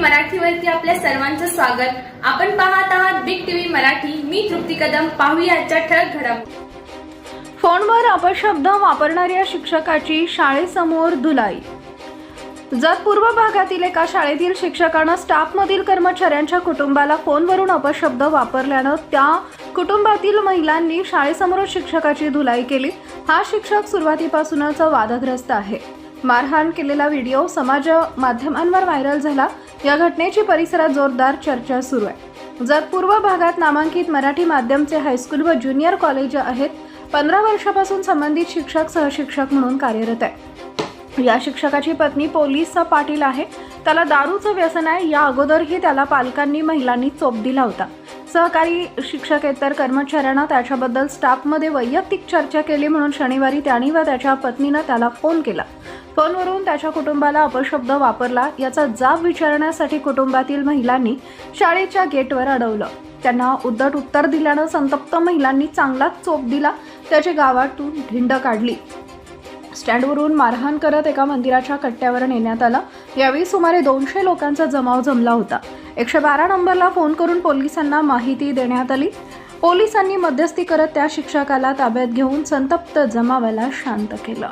मराठीवरती आपल्या सर्वांचं स्वागत. आपण पाहत आहात बिग टीव्ही मराठी. मी तृप्ती कदम. पाहूया आजच्या ठळक घडामोडी फोनवर अपशब्द वापरणाऱ्या शिक्षकाची शाळेसमोर धुलाई. जत पूर्व भागातील एका शाळेतील शिक्षकानं स्टाफमधील कर्मचाऱ्यांच्या कुटुंबाला फोनवरून अपशब्द वापरल्यानं त्या कुटुंबातील महिलांनी शाळेसमोर शिक्षकाची धुलाई केली. हा शिक्षक सुरुवातीपासूनच वादग्रस्त आहे. मारहाण केलेला व्हिडिओ समाज माध्यमांवर व्हायरल झाला. या घटनेची परिसरात जोरदार चर्चा सुरू आहे. जत पूर्व भागात नामांकित मराठी माध्यमचे हायस्कूल व ज्युनियर कॉलेज आहेत पंधरा वर्षापासून संबंधित शिक्षक सहशिक्षक म्हणून कार्यरत आहे या शिक्षकाची पत्नी पोलीस पाटील आहे. त्याला दारूचं व्यसन आहे. या अगोदरही त्याला पालकांनी महिलांनी चोप दिला होता. सहकारी शिक्षकेतर कर्मचाऱ्यांना त्याच्याबद्दल स्टाफमध्ये वैयक्तिक चर्चा केली म्हणून शनिवारी त्याने व त्याच्या पत्नीनं त्याला फोन केला. फोनवरून त्याच्या कुटुंबाला अपशब्द वापरला. याचा जाब विचारण्यासाठी कुटुंबातील महिलांनी शाळेच्या गेटवर अडवलं. त्यांना उद्धट उत्तर दिल्यानं संतप्त महिलांनी चांगलाच चोप दिला. त्याची गावातून ढिंड काढली. स्टँडवरून मारहाण करत एका मंदिराच्या कट्ट्यावर नेण्यात आला. यावेळी सुमारे दोनशे लोकांचा जमाव जमला होता. एकशे बारा नंबरला फोन करून पोलिसांना माहिती देण्यात आली. पोलिसांनी मध्यस्थी करत त्या शिक्षकाला ताब्यात घेऊन संतप्त जमावाला शांत केलं.